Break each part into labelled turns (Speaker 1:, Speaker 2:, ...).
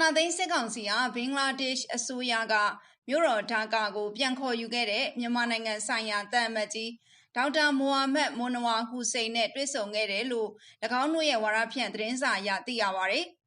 Speaker 1: နာသိန်းစစ်ကောင်စီဟာဘင်္ဂလားဒေ့ရှ်အစိုးရကမြို့တော်ဒါကာကို ပြန်ခေါ်ယူခဲ့တဲ့မြန်မာနိုင်ငံဆိုင်ရာတန်အမတ်ကြီးဒေါက်တာမိုဟာမက်မွန်နဝါဟူစိန်နဲ့တွေ့ဆုံခဲ့တယ်လို့၎င်းတို့ရဲ့ဝါရဖြန့်သတင်းစာအရသိရပါဗျ။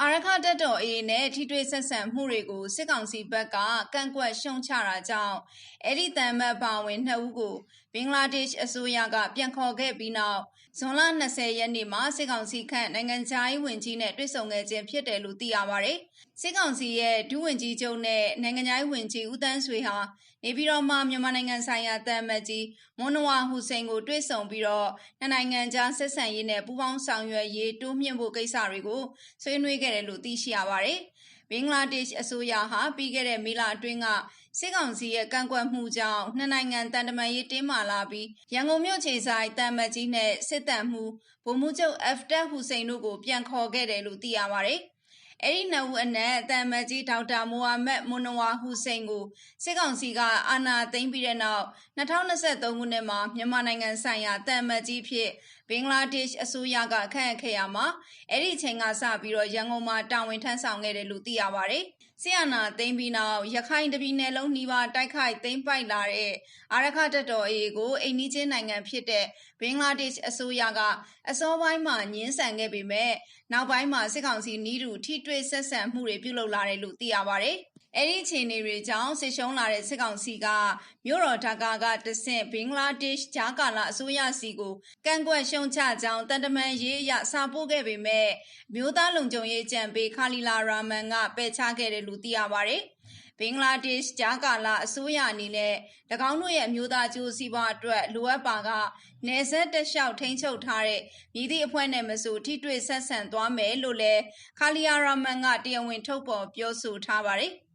Speaker 1: အာရခတက်တော်အေးနဲ့ထိတွေ့ဆက်ဆံမှုတွေကိုစစ်ကောင်စီဘက်ကကန့်ကွက်ရှုံချတာကြောင့်အဲ့ဒီတန်မတ်ပါဝင်နှစ်ဦးကို ဘင်္ဂလားဒေ့ရှ်အစိုးရက ပြန်ခေါ်ခဲ့ပြီးနောက် ဇွန်လ20ရက်နေ့မှာ စစ်ကောင်စီခန့် နိုင်ငံခြားရေးဝန်ကြီးနဲ့ တွေ့ဆုံခဲ့ခြင်းဖြစ်တယ်လို့ သိရပါတယ်။စစ်ကောင်စီရဲ့ ဒုဝန်ကြီးချုပ်နဲ့ နိုင်ငံခြားရေးဝန်ကြီး ဦးတန်းဆွေဟာ နေပြည်တော်မှာ မြန်မာနိုင်ငံဆိုင်ရာတန်မတ်ကြီး မွန်နဝါဟူစိန်ကို တွေ့ဆုံပြီးတော့နှစ်နိုင်ငံကြား ဆက်ဆံရေးနဲ့ ပူးပေါင်းဆောင်ရွက်ရေး တိုးမြှင့်ဖို့ ကိစ္စတွေကို ဆွေးနွေးခဲ့တယ်လို့ သိရှိရပါတယ်။ ဘင်္ဂလားဒေ့ရှ်အစိုးရဟာပြီးခဲ့တဲ့မေလအတွင်းကစစ်ကောင်စီရဲ့ကန့်ကွက်မှုကြောင့်နှစ်နိုင်ငံတန်တမာရေးတင်းမာလာပြီးရန်ကုန်မြို့ခြေဆိုင်တန်မတ်ကြီးနဲ့စစ်တပ်မှုဗိုလ်မှူးချုပ်အဖ်တက်ဟူစိန်တို့ကိုပြန်ခေါ်ခဲ့တယ်လို့သိရပါတယ်။ အဲ့ဒီနှစ်ဦးအနက်အတန်မတ်ကြီးဒေါက်တာမိုဟာမက်မွန်နဝါဟူစိန်ကိုစစ်ကောင်စီကအာဏာသိမ်းပြီးတဲ့နောက်2023ခုနှစ်မှာမြန်မာနိုင်ငံဆိုင်ရာတန်မတ်ကြီးဖြစ်ဘင်္ဂလားဒေ့ရှ်အစိုးရကခန့်အပ်ခဲ့ရမှာအဲ့ဒီအချိန်ကစပြီးတော့ရန်ကုန်မှာတာဝန်ထမ်းဆောင်ခဲ့တယ်လို့သိရပါတယ်။ ဆီယနာသိမ်းပြီးနောက်ရခိုင်တပြည်နယ်လုံးနှီးပါတိုက်ခိုက်သိမ်းပိုက်လာတဲ့အာရခတက်တော်အေကိုအိန္ဒိချင်းနိုင်ငံဖြစ်တဲ့ဘင်္ဂလားဒေ့ရှ်အစိုးရကအစောပိုင်းမှာညှင်းဆန်ခဲ့ပေမဲ့နောက်ပိုင်းမှာစစ်ကောင်စီနီးတူထိတွေ့ဆက်ဆံမှုတွေပြုလုပ်လာတယ်လို့သိရပါတယ်။ အဲ့ဒီအခြေအနေတွေကြောင့်ဆစ်ရှုံးလာတဲ့စစ်ကောင်စီကမြို့တော်ဒါကာကတဆင့်ဘင်္ဂလားဒေ့ရှ်ဂျာကာလာအစိုးရစီကိုကန့်ကွက်ရှုံချကြောင်းတန်တမန်ရေးအရစာပို့ခဲ့ပေမဲ့မြို့သားလုံခြုံရေးကြံပေးခါလီလာရာမန်ကပယ်ချခဲ့တယ်လို့သိရပါတယ်။ဘင်္ဂလားဒေ့ရှ်ဂျာကာလာအစိုးရအနေနဲ့၎င်းတို့ရဲ့အမျိုးသားကျိုးစီးပွားအတွက်လိုအပ်ပါကနေဆက်တက်လျှောက်ထိန်းချုပ်ထားတဲ့မြည်သည့်အဖွဲ့နဲ့မဆိုထိတွေ့ဆက်ဆံသွားမယ်လို့လည်းခါလီယာရာမန်ကတရားဝင်ထုတ်ပေါ်ပြောဆိုထားပါတယ်။